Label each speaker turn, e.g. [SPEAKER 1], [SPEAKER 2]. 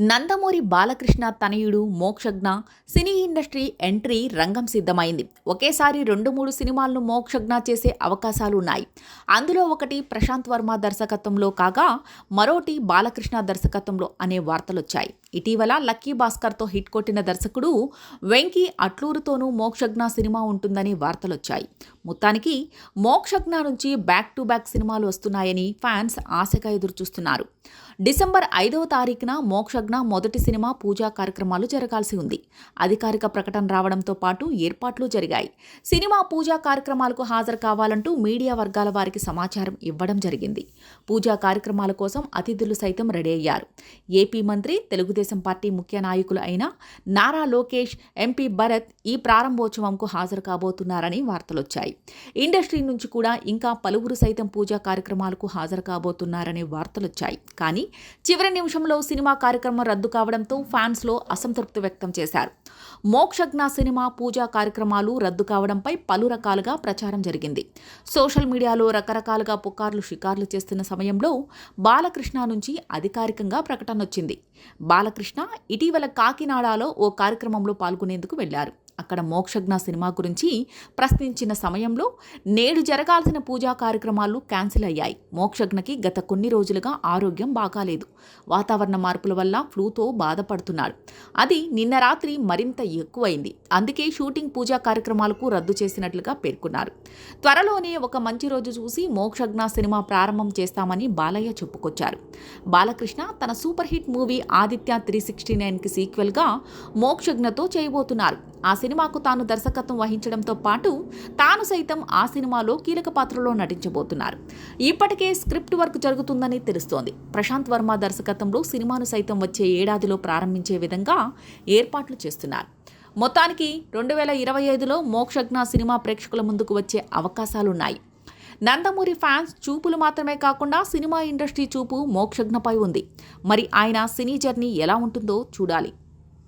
[SPEAKER 1] నందమూరి బాలకృష్ణ తనయుడు Mokshagna cine industry entry రంగం సిద్ధమైంది. ఒకేసారి రెండు మూడు సినిమాలను మోక్షజ్ఞ చేసే అవకాశాలు ఉన్నాయి అందులో ఒకటి ప్రశాంత్ వర్మ దర్శకత్వంలో కాగా మరోటి బాలకృష్ణ దర్శకత్వంలో అనే వార్తలొచ్చాయి. ఇటీవల లక్కీ భాస్కర్తో హిట్ కొట్టిన దర్శకుడు వెంకీ అట్లూరుతోనూ మోక్షజ్ఞ సినిమా ఉంటుందని వార్తలొచ్చాయి. మొత్తానికి మోక్షజ్ఞ నుంచి బ్యాక్ టు బ్యాక్ సినిమాలు వస్తున్నాయని ఫ్యాన్స్ ఆశగా ఎదురుచూస్తున్నారు. డిసెంబర్ ఐదవ తారీఖున మోక్షజ్ఞ మొదటి సినిమా పూజా కార్యక్రమాలు జరగాల్సి ఉంది. అధికారిక ప్రకటన రావడంతో పాటు ఏర్పాట్లు జరిగాయి. సినిమా పూజా కార్యక్రమాలకు హాజరు కావాలంటూ మీడియా వర్గాల వారికి సమాచారం ఇవ్వడం జరిగింది. పూజా కార్యక్రమాల కోసం అతిథులు సైతం రెడీ అయ్యారు. ఏపీ మంత్రి తెలుగుదేశం పార్టీ ముఖ్య నాయకులు అయిన నారా లోకేష్ ఎంపీ భరత్ ఈ ప్రారంభోత్సవంకు హాజరు కాబోతున్నారని వార్తలొచ్చాయి. ఇండస్ట్రీ నుంచి కూడా ఇంకా పలువురు సైతం పూజా కార్యక్రమాలకు హాజరు కాబోతున్నారనే వార్తలొచ్చాయి. కానీ చివరి నిమిషంలో సినిమా కార్యక్రమం కార్యక్రమం రద్దు కావడంతో ఫ్యాన్స్లో అసంతృప్తి వ్యక్తం చేశారు. మోక్షజ్ఞ సినిమా పూజా కార్యక్రమాలు రద్దు కావడంపై పలు రకాలుగా ప్రచారం జరిగింది. సోషల్ మీడియాలో రకరకాలుగా పుకార్లు షికార్లు చేస్తున్న సమయంలో బాలకృష్ణ నుంచి అధికారికంగా ప్రకటన వచ్చింది. బాలకృష్ణ ఇటీవల కాకినాడలో ఓ కార్యక్రమంలో పాల్గొనేందుకు వెళ్ళారు. అక్కడ మోక్షజ్ఞ సినిమా గురించి ప్రశ్నించిన సమయంలో నేడు జరగాల్సిన పూజా కార్యక్రమాలు క్యాన్సిల్ అయ్యాయి. మోక్షజ్ఞకి గత కొన్ని రోజులుగా ఆరోగ్యం బాగాలేదు. వాతావరణ మార్పుల వల్ల ఫ్లూతో బాధపడుతున్నాడు. అది నిన్న రాత్రి మరింత ఎక్కువైంది. అందుకే షూటింగ్ పూజా కార్యక్రమాలకు రద్దు చేసినట్లుగా పేర్కొన్నారు. త్వరలోనే ఒక మంచి రోజు చూసి మోక్షజ్ఞ సినిమా ప్రారంభం చేస్తామని బాలయ్య చెప్పుకొచ్చారు. బాలకృష్ణ తన super hit movie Aditya three sixty నైన్కి సీక్వెల్గా మోక్షజ్ఞతో చేయబోతున్నారు. ఆ సినిమాకు తాను దర్శకత్వం వహించడంతో పాటు తాను సైతం ఆ సినిమాలో కీలక పాత్రలో నటించబోతున్నారు. ఇప్పటికే స్క్రిప్ట్ వర్క్ జరుగుతుందని తెలుస్తోంది. ప్రశాంత్ వర్మ దర్శకత్వంలో సినిమాను సైతం వచ్చే ఏడాదిలో ప్రారంభించే విధంగా ఏర్పాట్లు చేస్తున్నారు. మొత్తానికి రెండు వేల ఇరవై ఐదులో మోక్షజ్ఞ సినిమా ప్రేక్షకుల ముందుకు వచ్చే అవకాశాలున్నాయి. నందమూరి ఫ్యాన్స్ చూపులు మాత్రమే కాకుండా సినిమా ఇండస్ట్రీ చూపు మోక్షజ్ఞపై ఉంది. మరి ఆయన సినీ జర్నీ ఎలా ఉంటుందో చూడాలి.